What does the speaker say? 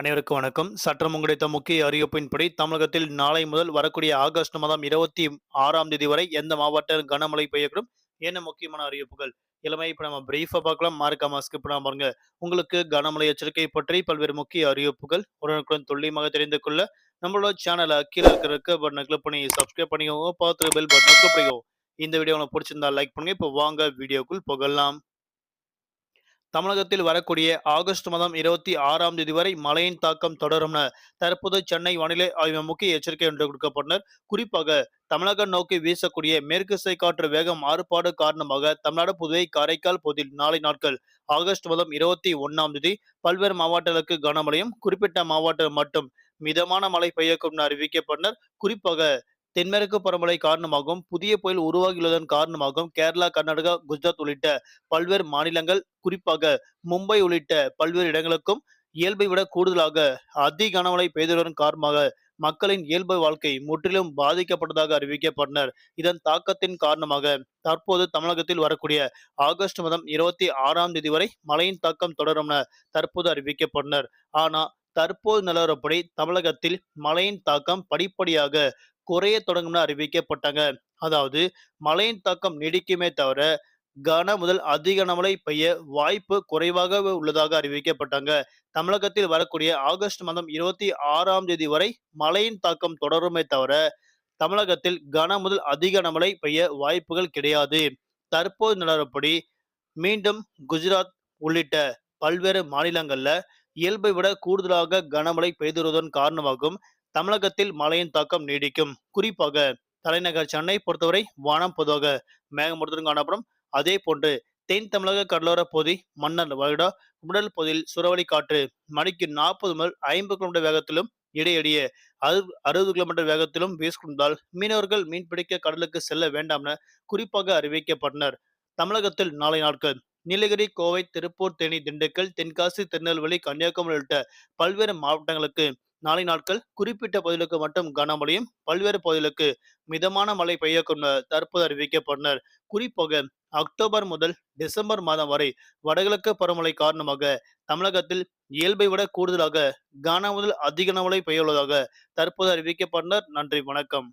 அனைவருக்கும் வணக்கம். சற்றம் கிடைத்த முக்கிய அறிவிப்பின்படி தமிழகத்தில் நாளை முதல் வரக்கூடிய ஆகஸ்ட் மாதம் இருபத்தி ஆறாம் தேதி வரை எந்த மாவட்டம் கனமழை பெய்யக்கூடும். என்ன முக்கியமான அறிவிப்புகள்? இளமை இப்போ நம்ம பிரீஃபா பார்க்கலாம். மார்க்காம ஸ்கிப் பண்ணாம பாருங்க. உங்களுக்கு கனமழை எச்சரிக்கை பற்றி பல்வேறு முக்கிய அறிவிப்புகள் உடனுக்குடன் துல்லியமாக தெரிந்து கொள்ள நம்மளோட சேனலை கீழே இருக்கிற பட்டனை கிளிக் பண்ணி சப்ஸ்கிரைப் பண்ணிக்கோங்க. பார்த்து பெல் பட்டனை கிளிக் பண்ணிக்கோங்க. இந்த வீடியோ உங்களுக்கு பிடிச்சிருந்தா லைக் பண்ணுங்க. இப்போ வாங்க வீடியோக்குள் புகழலாம் தமிழகத்தில் வரக்கூடிய ஆகஸ்ட் மாதம் இருபத்தி ஆறாம் தேதி வரை மழையின் தாக்கம் தொடரும் தற்போது சென்னை வானிலை ஆய்வு முக்கிய எச்சரிக்கை ஒன்று கொடுக்கப்பட்டனர் குறிப்பாக தமிழகம் நோக்கி வீசக்கூடிய மேற்கு சை காற்று வேகம் மாறுபாடு காரணமாக தமிழ்நாடு புதுவை காரைக்கால் பகுதியில் நாளை நாட்கள் ஆகஸ்ட் மாதம் இருபத்தி ஒன்னாம் தேதி பல்வேறு மாவட்டங்களுக்கு கனமழையும் குறிப்பிட்ட மாவட்டம் மட்டும் மிதமான மழை பெய்யக்கும் அறிவிக்கப்பட்டனர் குறிப்பாக தென்மேற்கு பரமழை காரணமாகவும் புதிய புயல் உருவாகியுள்ளதன் காரணமாகவும் கேரளா கர்நாடகா குஜராத் உள்ளிட்ட பல்வேறு மாநிலங்கள் குறிப்பாக மும்பை உள்ளிட்ட பல்வேறு இடங்களுக்கும் இயல்பை விட கூடுதலாக அதி கனமழை பெய்துள்ளதன் காரணமாக மக்களின் இயல்பு வாழ்க்கை முற்றிலும் பாதிக்கப்பட்டதாக அறிவிக்கப்பட்டனர். இதன் தாக்கத்தின் காரணமாக தற்போது தமிழகத்தில் வரக்கூடிய ஆகஸ்ட் மாதம் இருபத்தி ஆறாம் தேதி வரை மழையின் தாக்கம் தொடரும் என தற்போது அறிவிக்கப்பட்டனர். ஆனால் தற்போது நிலவரப்படி தமிழகத்தில் மழையின் தாக்கம் படிப்படியாக குறைய தொடங்கும்னு அறிவிக்கப்பட்டாங்க. அதாவது மழையின் தாக்கம் நீடிக்குமே தவிர கன முதல் அதிக கனமழை பெய்ய வாய்ப்பு குறைவாக உள்ளதாக அறிவிக்கப்பட்டாங்க. தமிழகத்தில் வரக்கூடிய ஆகஸ்ட் மாதம் இருபத்தி ஆறாம் தேதி வரை மழையின் தாக்கம் தொடருமே தவிர தமிழகத்தில் கன முதல் அதிக கனமழை பெய்ய வாய்ப்புகள் கிடையாது. தற்போது நிலவரப்படி மீண்டும் குஜராத் உள்ளிட்ட பல்வேறு மாநிலங்கள்ல இயல்பை விட கூடுதலாக கனமழை பெய்துவதன் காரணமாகவும் தமிழகத்தில் மழையின் தாக்கம் நீடிக்கும். குறிப்பாக தலைநகர் சென்னை பொறுத்தவரை வானம் பொதுவாக மேகமூட்டத்துடன் காணப்படும். அதே போன்று தென் தமிழக கடலோர பகுதி மன்னர் வருடா உடல் பகுதியில் சுறவழி காற்று மணிக்கு நாற்பது முதல் ஐம்பது கிலோமீட்டர் வேகத்திலும் இடையிடையே அறுபது கிலோமீட்டர் வேகத்திலும் வீசிக்கொண்டால் மீனவர்கள் மீன்பிடிக்க கடலுக்கு செல்ல வேண்டாம் என குறிப்பாக அறிவிக்கப்பட்டனர். தமிழகத்தில் நாளை நாட்கள் நீலகிரி கோவை திருப்பூர் தேனி திண்டுக்கல் தென்காசி திருநெல்வேலி கன்னியாகுமரி உள்ளிட்ட பல்வேறு மாவட்டங்களுக்கு நாளை நாட்கள் குறிப்பிட்ட பகுதிகளுக்கு மட்டும் கனமழையும் பல்வேறு பகுதிகளுக்கு மிதமான மழை பெய்யக்கும் தற்போது அறிவிக்கப்பட்டனர் குறிப்பாக அக்டோபர் முதல் டிசம்பர் மாதம் வரை வடகிழக்கு பருவமழை காரணமாக தமிழகத்தில் இயல்பை விட கூடுதலாக கன முதல் அதிக மழை பெய்யுள்ளதாக தற்போது அறிவிக்கப்பட்டனர் நன்றி வணக்கம்.